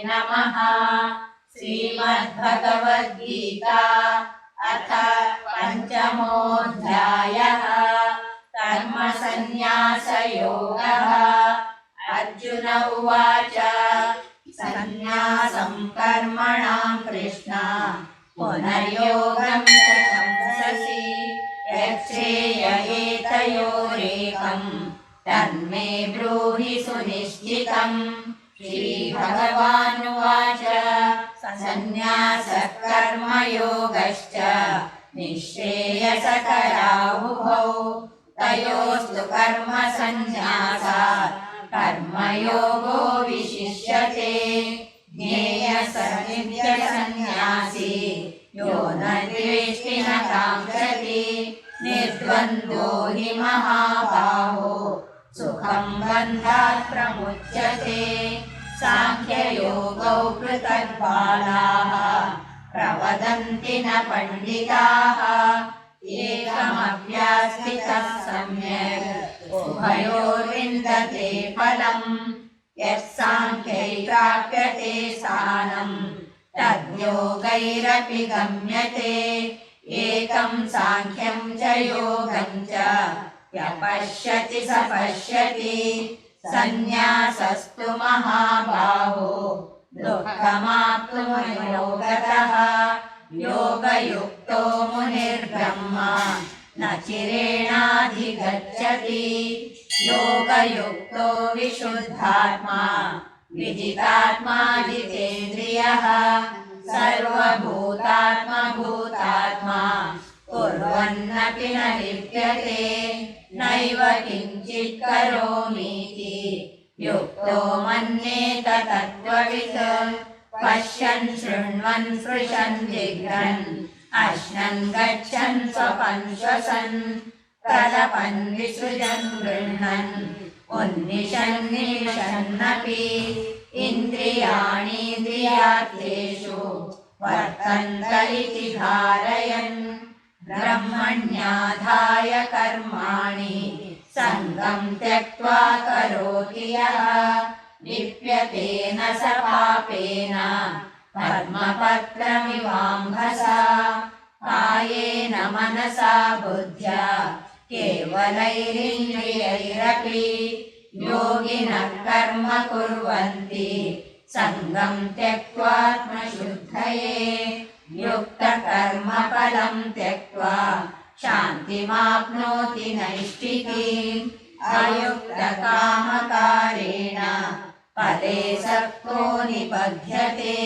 नमः। श्रीमद्भगवद्गीता अथ पञ्चमोऽध्यायः। कर्मसन्न्यासयोगः। अर्जुन उवाच, सन्न्यासं कर्मणां कृष्ण। पुनर्योगं च शंससि यच्छ्रेय तन्मे ब्रूहि सुनिश्चितम्। श्रीभगवानुवाच। सन्न्यासः कर्मयोगश्च निःश्रेयसकरावुभौ तयोस्तु कर्मसन्न्यासात्। कर्मयोगो विशिष्यते। ज्ञेयस नित्यसन्न्यासी यो न द्वेष्टि न काङ्क्षति। निर्द्वन्द्वो हि महाबाहो। सुखं प्रमुच्यते साङ्ख्ययोगौ पृथग्बालाः प्रवदन्ति न पण्डिताः एकमभ्यास्थितः सम्यक् उभयोर्विन्दते फलम् यः साङ्ख्यै प्राप्यते स्थानम् तद्योगैरपि गम्यते एकं साङ्ख्यं च योगं च यपश्यति स पश्यति सन्न्यासस्तु महाबाहो। दुःखमाप्तुमयोगतः। योगयुक्तो मुनिर्ब्रह्मा। न चिरेणाधिगच्छति। योगयुक्तो विशुद्धात्मा। विजितात्मा जितेन्द्रियः सर्वभूतात्मभूतात्मा कुर्वन्नपि न लिप्यते नैव किञ्चित् करोमीति। युक्तो मन्येत तत्त्ववित्। पश्यन् शृण्वन् स्पृशन् जिघ्रन् अश्नन् गच्छन् स्वपन् श्वसन्। प्रलपन् विसृजन् गृह्णन्। उन्निशन् निमिषन्नपि। इन्द्रियाणीन्द्रियार्थेषु वर्तन्त इति धारयन् ब्रह्मण्याधाय कर्माणि सङ्गम् त्यक्त्वा करोति यः। लिप्यते न स पापेन पद्मपत्रमिवाम्भसा कायेन मनसा बुद्ध्या केवलैरिन्द्रियैरपि योगिनः कर्म कुर्वन्ति सङ्गम् त्यक्त्वात्मशुद्धये युक्तकर्मफलं त्यक्त्वा शान्तिमाप्नोति नैष्टिकीम् अयुक्तकामकारेण फले सक्तो निबध्यते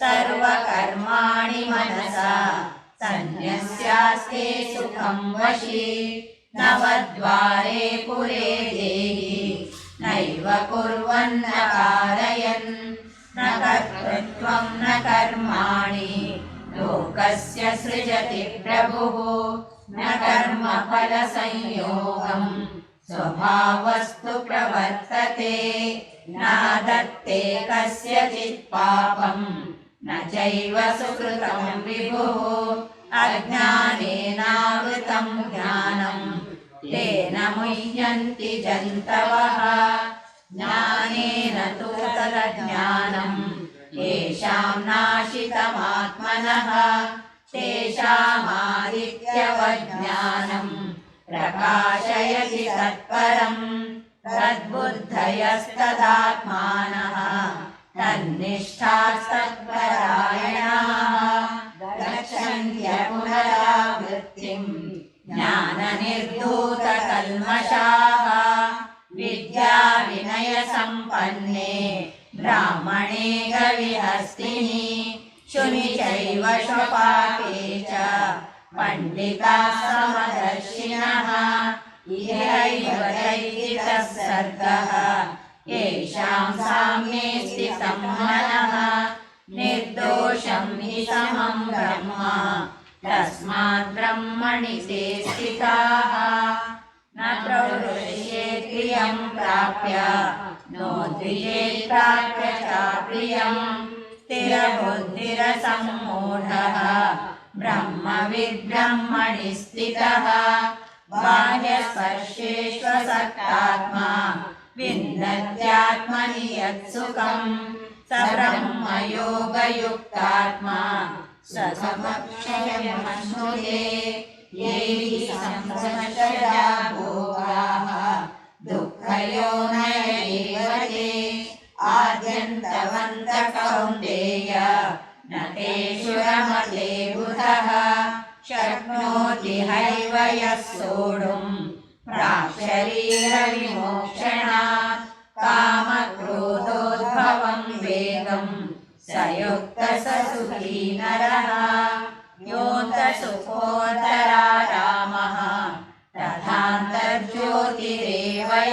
सर्वकर्माणि मनसा सन्न्यस्यास्ते सुखं वशी नवद्वारे पुरे देहि नैव कुर्वन्न कारयन् न कर्तृत्वं न कर्माणि सृजति प्रभुः न कर्मफलसंयोगम् स्वभावस्तु प्रवर्तते, न दत्ते कस्यचित् पापम्। न चैव सुकृतं विभुः, अज्ञानेनावृतं ज्ञानम्। तेन मुह्यन्ति जन्तवः, ज्ञानेन तु तदज्ञानम् येषां नाशितमात्मनः तेषामादित्यवज्ञानम् प्रकाशयति तत्परम् तद्बुद्धयस्तदात्मानः तन्निष्ठास्तत्परायणाः गच्छन्त्य पुनरावृत्तिम् ज्ञाननिर्धूतकल्मषाः विद्याविनयसम्पन्ने ब्राह्मणे गविहस्तिनि शुनि चैव स्वपाके च पण्डिताः समदर्शिनः इहैव दैहितः सर्गः येषां साम्ये स्थितं मनः निर्दोषं हि समं ब्रह्म तस्मात् ब्रह्मणि ते स्थिताः न प्रवृष्ये प्रियं प्राप्य नो द्विजेत् प्राप्य चाप्रियम् स्थिरबुद्धिरसम्मूढः ब्रह्मविद्ब्रह्मणि स्थितः बाह्यस्पर्शेष्वसक्तात्मा विन्दत्यात्मनि यत्सुखम् स ब्रह्मयोगयुक्तात्मा स समक्षयमश्नुते ये हि संसर्गजा भोगाः दुःखयोनय एव ते आद्यन्तवन्त कौन्तेय न तेषु रमते बुधः शक्नोति हैव यः सोढुम् प्राक्शरीरविमोक्षणात् कामक्रोधोद्भवम् वेगम् स युक्तः स सुखी नरः योऽन्तसुखोऽन्तरारामः तथान्तर्ज्योतिरेव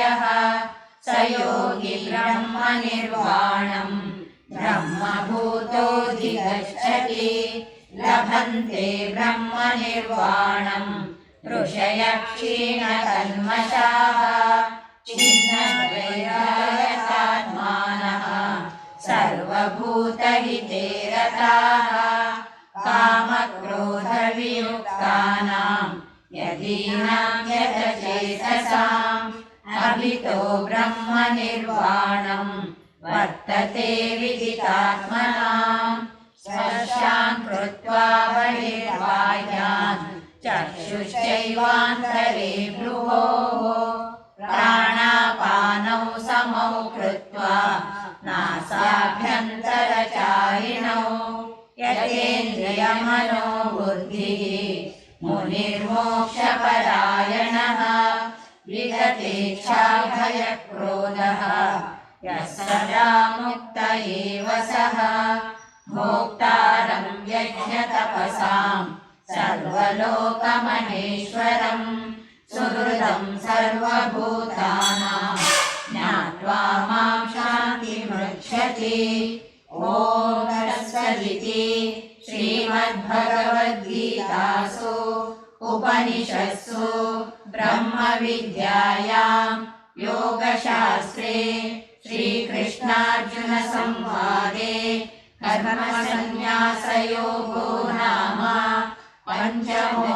यः स योगी ब्रह्मनिर्वाणम् लभन्ते ब्रह्मनिर्वाणम् ऋषयः क्षीणकल्मषाः छिन्नद्वैतात्मानः सर्वभूतहिते रताः कामक्रोधवियुक्तानाम् यदीनां यतचेतसाम् अभितो ब्रह्मनिर्वाणम् वर्तते विदितात्मनाम् यतेन्द्रियमनो बुद्धिः मुनिर्मोक्षपरायणः विगतेच्छाभयक्रोधः यः सदा मुक्त एव सः भोक्तारम् यज्ञतपसाम् सर्वलोकमहेश्वरम् सुहृदम् सर्वभूतानाम् ज्ञात्वा मां शान्तिमृच्छति ॐ तत्सदिति श्रीमद्भगवद्गीतासु उपनिषत्सु ब्रह्मविद्यायाम् योगशास्त्रे श्रीकृष्णार्जुनसंवादे कर्मसन्न्यासयोगो नाम पञ्चमो